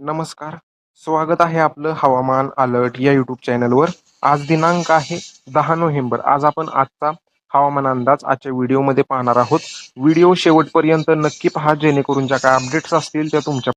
नमस्कार. स्वागत आहे आपलं हवामान अलर्ट या युट्यूब चॅनलवर. आज दिनांक आहे दहा नोव्हेंबर. आज आपण आजचा हवामान अंदाज आजच्या व्हिडिओमध्ये पाहणार आहोत. व्हिडिओ शेवटपर्यंत नक्की पहा जेणेकरून ज्या काय अपडेट्स असतील त्या तुमच्या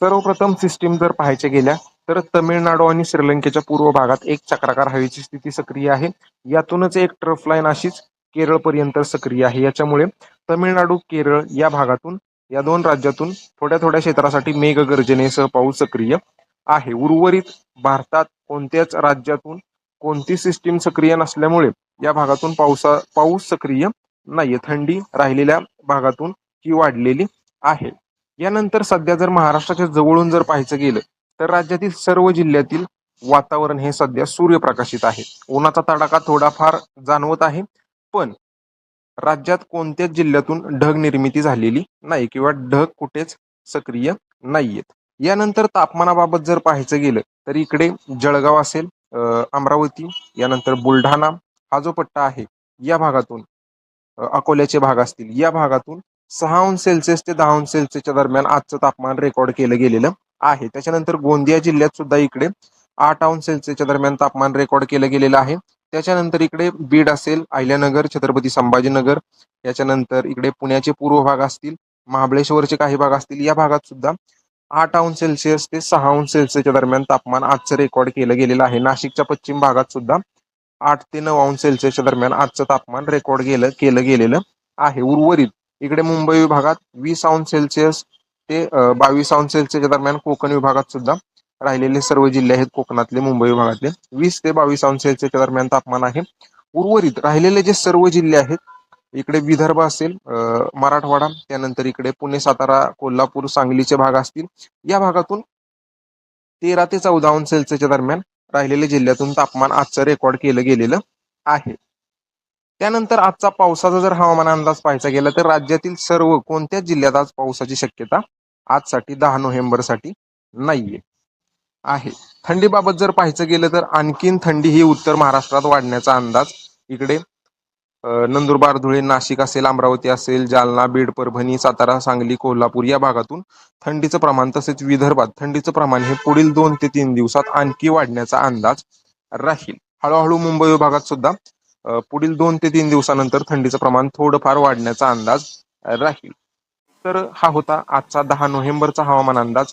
सर्वप्रथम सिस्टीम जर पाहायच्या गेल्या तर तमिळनाडू आणि श्रीलंकेच्या पूर्व भागात एक चक्राकार हवेची स्थिती सक्रिय आहे. यातूनच एक ट्रफ लाईन अशीच केरळपर्यंत सक्रिय आहे. याच्यामुळे तमिळनाडू केरळ या भागातून या दोन राज्यातून थोड्या थोड्या क्षेत्रासाठी मेघगर्जनेसह पाऊस सक्रिय आहे. उर्वरित भारतात कोणत्याच राज्यातून कोणती सिस्टीम सक्रिय नसल्यामुळे या भागातून पावसा पाऊस सक्रिय नाहीये. थंडी राहिलेल्या भागातून ही वाढलेली आहे. यानंतर सध्या जर महाराष्ट्राच्या जवळून जर पाहायचं गेलं तर राज्यातील सर्व जिल्ह्यातील वातावरण हे सध्या सूर्यप्रकाशित आहे. उन्हाचा तडाखा थोडाफार जाणवत आहे पण राज्यात कोणत्याच जिल्ह्यातून ढग निर्मिती झालेली नाही किंवा ढग कुठेच सक्रिय नाहीयेत. यानंतर तापमानाबाबत जर पाहायचं गेलं तर इकडे जळगाव असेल अमरावती यानंतर बुलढाणा हा जो पट्टा आहे या भागातून अकोल्याचे भाग असतील या भागातून सहा अंश सेल्सिअस ते दहा अंश सेल्सिअसच्या दरम्यान आजचं तापमान रेकॉर्ड केलं गेलेलं आहे. त्याच्यानंतर गोंदिया जिल्ह्यात सुद्धा इकडे आठ अंश सेल्सिअसच्या दरम्यान तापमान रेकॉर्ड केलं गेलेलं आहे. त्याच्यानंतर इकडे बीड असेल अहिल्यानगर छत्रपती संभाजीनगर याच्यानंतर इकडे पुण्याचे पूर्व भाग असतील महाबळेश्वरचे काही भाग असतील या भागात सुद्धा आठ अंश सेल्सिअस ते सहा अंश सेल्सिअसच्या दरम्यान तापमान आजचं रेकॉर्ड केलं गेलेलं आहे. नाशिकच्या पश्चिम भागात सुद्धा आठ ते नऊ अंश सेल्सिअसच्या दरम्यान आजचं तापमान रेकॉर्ड केलं केलं गेलेलं आहे. उर्वरित इकडे मुंबई विभागात वीस अंश सेल्सिअस ते बावीस अंश सेल्सिअसच्या दरम्यान कोकण विभागात सुद्धा राहिलेले सर्व जिल्हे आहेत कोकणातले मुंबई विभागातले. वीस ते बावीस अंश सेल्सिअसच्या दरम्यान तापमान आहे. उर्वरित राहिलेले जे सर्व जिल्हे आहेत इकडे विदर्भ असेल मराठवाडा त्यानंतर इकडे पुणे सातारा कोल्हापूर सांगलीचे भाग असतील. या भागातून तेरा ते चौदा अंश सेल्सिअसच्या दरम्यान राहिलेल्या जिल्ह्यातून तापमान आजचं रेकॉर्ड केलं गेलेलं आहे. त्यानंतर आजचा पावसाचा जर हवामान अंदाज पाहायचा गेला तर राज्यातील सर्व कोणत्याच जिल्ह्यात आज पावसाची शक्यता आजसाठी दहा नोव्हेंबरसाठी नाहीये. आहे. थंडीबाबत जर पाहायचं गेलं तर आणखीन थंडी ही उत्तर महाराष्ट्रात वाढण्याचा अंदाज इकडे नंदुरबार धुळे नाशिक असेल अमरावती असेल जालना बीड परभणी सातारा सांगली कोल्हापूर या भागातून थंडीचं प्रमाण तसेच विदर्भात थंडीचं प्रमाण हे पुढील दोन ते तीन दिवसात आणखी वाढण्याचा अंदाज राहील. हळूहळू मुंबई विभागात सुद्धा पुढील दोन ते तीन दिवसानंतर थंडीचं प्रमाण थोडंफार वाढण्याचा अंदाज राहील. तर हा होता आजचा दहा नोव्हेंबरचा हवामान अंदाज.